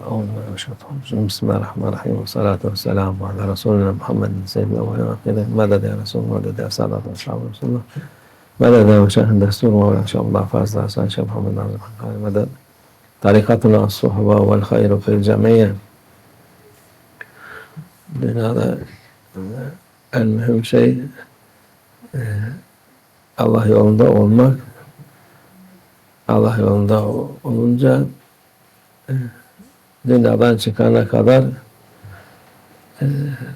الشيطان بسم الله الرحمن الرحيم والصلاة والسلام على رسولنا محمد سيد الأولين والآخرين. مدد يا رسول مدد يا سادة أصحاب رسول الله. مدد يا مشاهد دستور مولانا شاء الله فاز حسن شيخ محمد ناظر مدد. طريقتنا الصحبة والخير في الجميع. لهذا المهم شيء آه، Allah أمك الله Allah yolunda olunca dünyadan çıkana kadar e,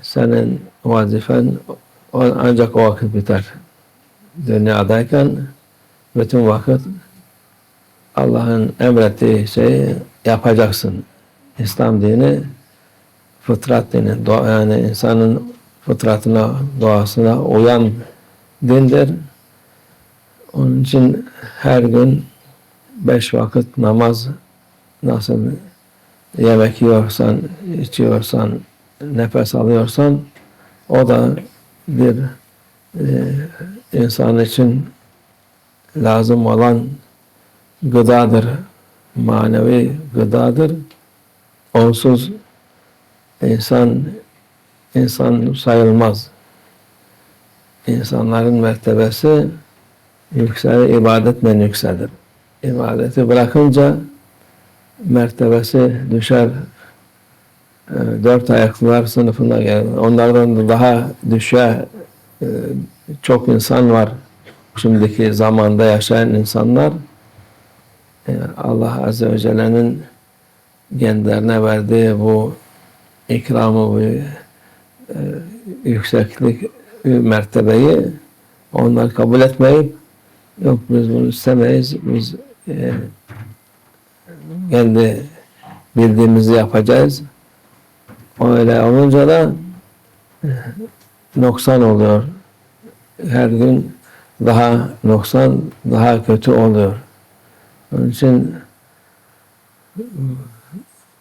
senin vazifen ancak o vakit biter. Dünyadayken bütün vakit Allah'ın emrettiği şeyi yapacaksın. İslam dini fıtrat dini, yani insanın fıtratına, doğasına uyan dindir. Onun için her gün beş vakit namaz nasıl yemek yiyorsan, içiyorsan, nefes alıyorsan o da bir e, insan için lazım olan gıdadır. Manevi gıdadır. Onsuz insan insan sayılmaz. İnsanların mertebesi yükselir, ibadetle yükselir. İbadeti bırakınca mertebesi düşer. E, dört ayaklılar sınıfına gelir. Onlardan daha düşe e, çok insan var. Şimdiki zamanda yaşayan insanlar e, Allah Azze ve Celle'nin kendilerine verdiği bu ikramı, bu yükseklik mertebeyi onlar kabul etmeyip yok biz bunu istemeyiz, biz kendi bildiğimizi yapacağız. Öyle olunca da noksan oluyor. Her gün daha noksan, daha kötü oluyor. Onun için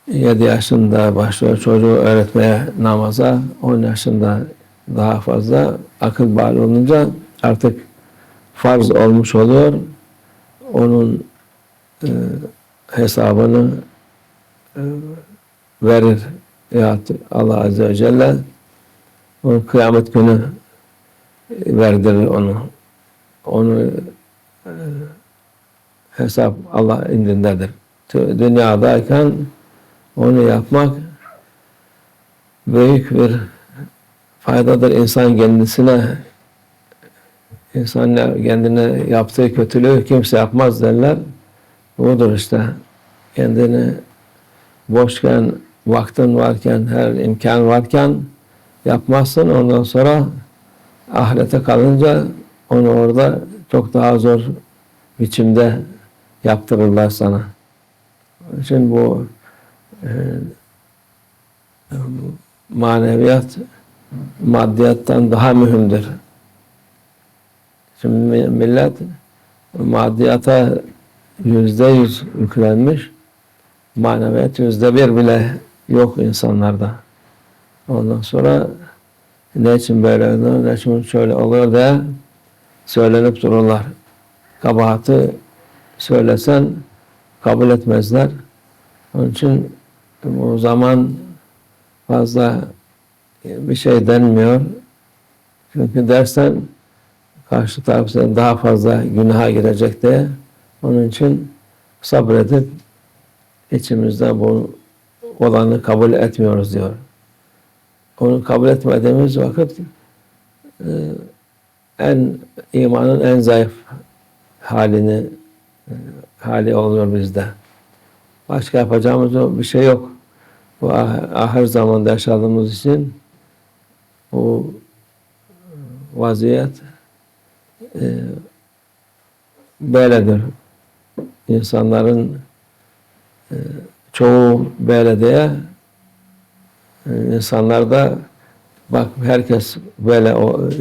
7 yaşında başlıyor çocuğu öğretmeye namaza, 10 yaşında daha fazla akıl bali olunca artık farz olmuş oluyor. Onun e, hesabını e, verir ya Allah Azze ve Celle onu kıyamet günü verdirir onu. Onu e, hesap Allah indindedir. Dünyadayken onu yapmak büyük bir faydadır insan kendisine insan kendine yaptığı kötülüğü kimse yapmaz derler. Budur işte. Kendini boşken, vaktin varken, her imkan varken yapmazsın. Ondan sonra ahirete kalınca onu orada çok daha zor biçimde yaptırırlar sana. Onun bu e, maneviyat maddiyattan daha mühimdir. Şimdi millet maddiyata yüzde yüz yüklenmiş. Maneviyat yüzde bir bile yok insanlarda. Ondan sonra ne için böyle oluyor, ne için şöyle oluyor diye söylenip dururlar. Kabahati söylesen kabul etmezler. Onun için o zaman fazla bir şey denmiyor. Çünkü dersen karşı taraf daha fazla günaha girecek diye onun için sabredip içimizde bu olanı kabul etmiyoruz diyor. Onu kabul etmediğimiz vakit e, en imanın en zayıf halini e, hali oluyor bizde. Başka yapacağımız bir şey yok. Bu ah, ahir zamanda yaşadığımız için bu vaziyet e, böyledir insanların e, çoğu belediye e, insanlar da bak herkes böyle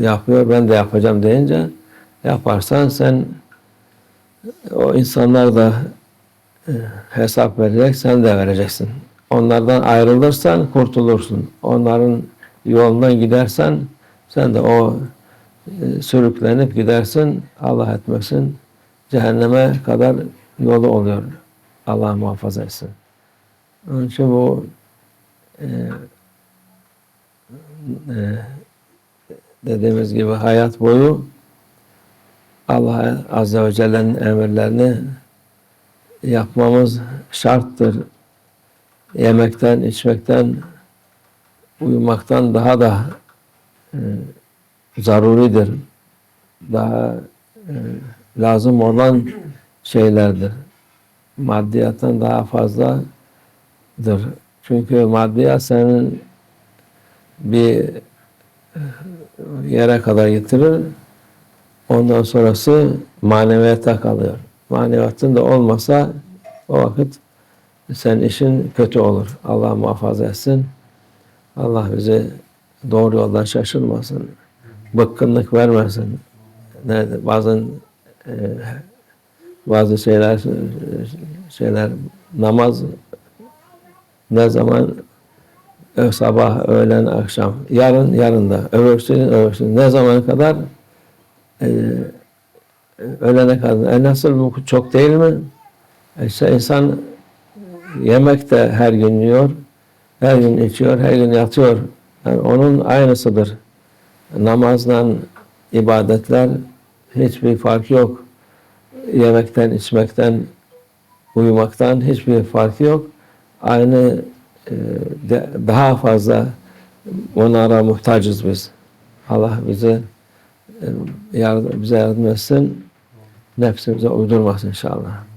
yapıyor ben de yapacağım deyince yaparsan sen o insanlar da e, hesap verecek sen de vereceksin. Onlardan ayrılırsan kurtulursun. Onların yolundan gidersen sen de o sürüklenip gidersin Allah etmesin cehenneme kadar yolu oluyor. Allah muhafaza etsin. Onun için bu e, e, dediğimiz gibi hayat boyu Allah Azze ve Celle'nin emirlerini yapmamız şarttır. Yemekten, içmekten, uyumaktan daha da e, zaruridir. Daha e, lazım olan şeylerdir. Maddiyattan daha fazladır. Çünkü maddiyat senin bir yere kadar getirir. Ondan sonrası maneviyata kalıyor. Maneviyatın da olmasa o vakit sen işin kötü olur. Allah muhafaza etsin. Allah bizi doğru yoldan şaşırmasın. Bıkkınlık vermesin. Nerede? Bazen e, bazı şeyler şeyler namaz ne zaman Ö- sabah, öğlen, akşam, yarın, yarın da, öbürsü gün, öbürsü gün. Ne zamana kadar? Ee, öğlene kadar. E nasıl bu çok değil mi? E işte insan yemek de her gün yiyor, her gün içiyor, her gün yatıyor. Yani onun aynısıdır. Namazla ibadetler hiçbir fark yok. Yemekten, içmekten, uyumaktan hiçbir farkı yok. Aynı e, daha fazla onlara muhtacız biz. Allah bize e, yardım, bize yardım etsin. Nefsimize uydurmasın inşallah.